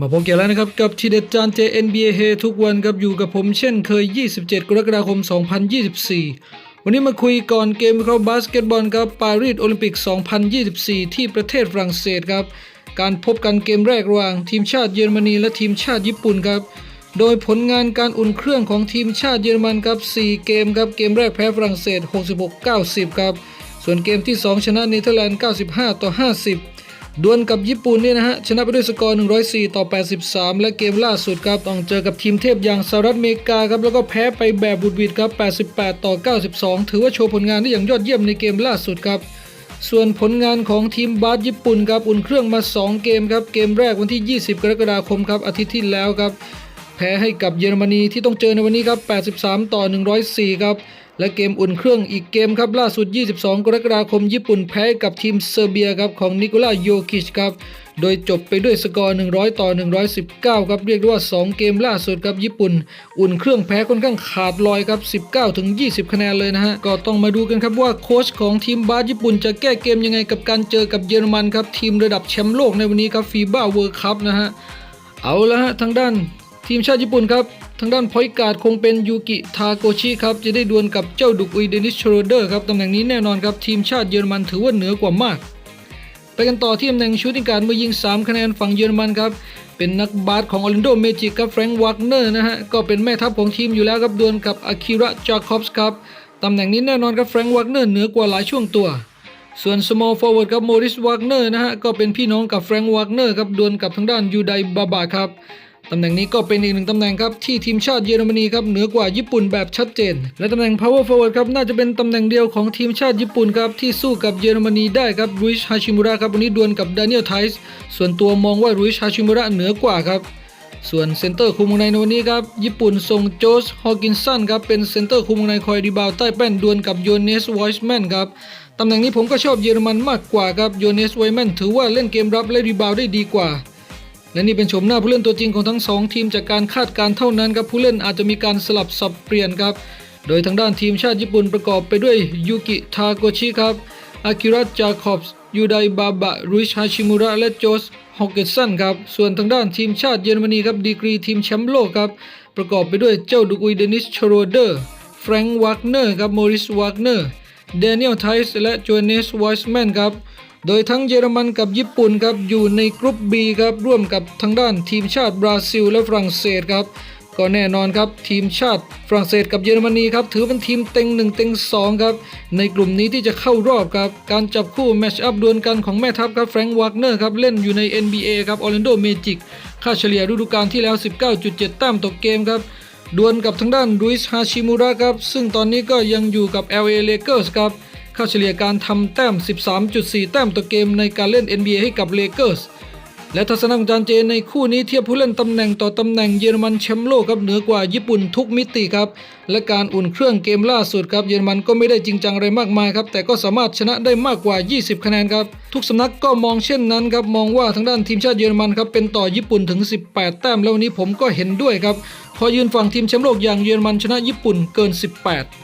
มาพบกันแล้วนะครับกับทีเด็ดจานเจ NBA เฮทุกวันครับอยู่กับผมเช่นเคย 27 กรกฎาคม 2024 วันนี้มาคุยก่อนเกมเคราะห์บาสเกตบอลครับปารีสโอลิมปิก 2024 ที่ประเทศฝรั่งเศสครับ การพบกันเกมแรกระหว่างทีมชาติเยอรมนีและทีมชาติญี่ปุ่นครับ โดยผลงานการอุ่นเครื่องของทีมชาติเยอรมันครับ 4 เกมครับ เกมแรกแพ้ฝรั่งเศส 66-90 ครับ ส่วนเกมที่ 2 ชนะเนเธอร์แลนด์ 95 ต่อ 50 ดวลกับญี่ปุ่นเนี่ยนะฮะชนะไปด้วยสกอร์ 104 ต่อ 83 และเกมล่าสุดครับต้องเจอกับทีมเทพอย่างสหรัฐอเมริกาครับแล้วก็แพ้ไปแบบบุดวิดครับ 88 ต่อ 92 ถือว่าโชว์ผลงานได้อย่างยอดเยี่ยมในเกมล่าสุดครับ ส่วนผลงานของทีมบาสญี่ปุ่นครับอุ่นเครื่องมา 2 เกมครับเกมแรกวันที่ 20 กรกฎาคมครับอาทิตย์ที่แล้วครับแพ้ให้กับเยอรมนีที่ต้องเจอในวันนี้ครับ 83 ต่อ 104 ครับ และเกมอุ่นเครื่องอีกเกมครับล่าสุด 22 กรกฎาคม ญี่ปุ่นแพ้กับทีมเซอร์เบียครับของนิโคลาโยคิชครับโดยจบไปด้วยสกอร์ 100 ต่อ 119 ครับ เรียกว่า 2 เกมล่าสุดครับญี่ปุ่น อุ่นเครื่องแพ้ค่อนข้างขาดลอยครับ 19 ถึง 20 คะแนนเลยนะฮะ ก็ต้องมาดูกันครับว่าโค้ชของทีมบาสญี่ปุ่นจะแก้เกมยังไงกับการเจอกับเยอรมันครับทีมระดับแชมป์โลกในวันนี้ครับฟีบ้าเวิร์คัพนะฮะ เอาละฮะทางด้านทีมชาติญี่ปุ่นครับ ทางด้านพอยการ์ดคงเป็นยูกิทาโกชิครับ จะได้ดวลกับเจ้าดุกอุยเดนิสโชโรเดอร์ครับตำแหน่งนี้แน่นอนครับ ทีมชาติเยอรมันถือว่าเหนือกว่ามาก ไปกันต่อที่ตำแหน่งชูติการ์ดมือยิง 3 คะแนนฝั่งเยอรมันครับ เป็นนักบาสของออร์แลนโดเมจิกครับแฟรงค์วากเนอร์นะฮะ ก็เป็นแม่ทัพของทีมอยู่แล้วครับดวลกับอากิระจาคอบส์ครับตำแหน่งนี้แน่นอนครับแฟรงค์วากเนอร์เหนือกว่าหลายช่วงตัวส่วน small forward ครับโมริสวากเนอร์นะฮะ ก็เป็นพี่น้องกับแฟรงค์วากเนอร์ครับดวลกับทางด้านยูไดบาบาครับ ตำแหน่งนี้ก็เป็นอีกหนึ่งตำแหน่งครับที่ทีมชาติเยอรมนีครับเหนือกว่าญี่ปุ่นแบบชัดเจน และตำแหน่ง power forward ครับน่าจะเป็นตำแหน่งเดียวของทีมชาติญี่ปุ่นครับที่สู้กับเยอรมนีได้ครับรุยชฮาชิมุระครับวันนี้ดวลกับดานิเอลไทส์ส่วนตัวมองว่ารุยชฮาชิมุระเหนือกว่าครับส่วนเซนเตอร์คุมวงในในวันนี้ครับญี่ปุ่นส่งโจสฮอกินสันครับเป็นเซนเตอร์คุมวงในคอยรีบาวด์ใต้แป้นดวลกับโยเนสไวส์แมนครับตำแหน่งนี้ผมก็ชอบเยอรมันมากกว่าครับโยเนสไวส์แมนถือว่าเล่นเกมรับและรีบาวได้ดีกว่า และนี่เป็นชมหน้าผู้เล่นตัวจริงของทั้งสองทีมจากการคาดการณ์เท่านั้นครับผู้เล่นอาจจะมีการสลับสับเปลี่ยนครับ โดยทางด้านทีมชาติญี่ปุ่นประกอบไปด้วยยูกิทาโกชิครับอากิระจาคอบส์ยูไดบาบะรุชฮาชิมุระและโจสฮอกเกตสันครับ ส่วนทางด้านทีมชาติเยอรมนีครับดีกรีทีมแชมป์โลกครับ ประกอบไปด้วยเจ้าดุกุยเดนิสชโรเดอร์แฟรงค์วากเนอร์ครับโมริสวากเนอร์เดนิเอลไทส์และโจเนสไวส์แมนครับ โดยทั้งเยอรมันกับญี่ปุ่นครับอยู่ในกรุ๊ป B ครับร่วมกับทางด้านทีมชาติบราซิล และฝรั่งเศสครับก็แน่นอนครับทีมชาติฝรั่งเศสกับเยอรมนีครับถือเป็นทีมเต็งหนึ่งเต็งสองครับในกลุ่มนี้ที่จะเข้ารอบครับการจับคู่แมชอัพดวลกันของแม่ทัพครับแฟรงค์วากเนอร์ครับเล่นอยู่ใน NBA ครับออร์แลนโดเมจิกค่าเฉลี่ยฤดูกาลที่แล้ว 19.7 แต้มต่อเกมครับดวลกับทางด้านรุยส์ฮาชิมุระครับซึ่งตอนนี้ก็ยังอยู่กับ LA Lakers ครับ ค่าเฉลี่ยการทำแต้ม 13.4 แต้มต่อเกมในการเล่น NBA ให้กับ Lakers และทัศนะของจานเจในคู่นี้เทียบผู้เล่นตำแหน่งต่อตำแหน่งเยอรมันแชมป์โลกครับเหนือกว่าญี่ปุ่นทุกมิติครับ และการอุ่นเครื่องเกมล่าสุดครับเยอรมันก็ไม่ได้จริงจังอะไรมากมายครับ แต่ก็สามารถชนะได้มากกว่า 20 คะแนนครับ ทุกสำนักก็มองเช่นนั้นครับ มองว่าทางด้านทีมชาติเยอรมันครับเป็นต่อญี่ปุ่นถึง 18 แต้มแล้ววันนี้ผมก็เห็นด้วยครับพอยืนฝั่งทีมแชมป์โลกอย่างเยอรมันชนะญี่ปุ่นเกิน 18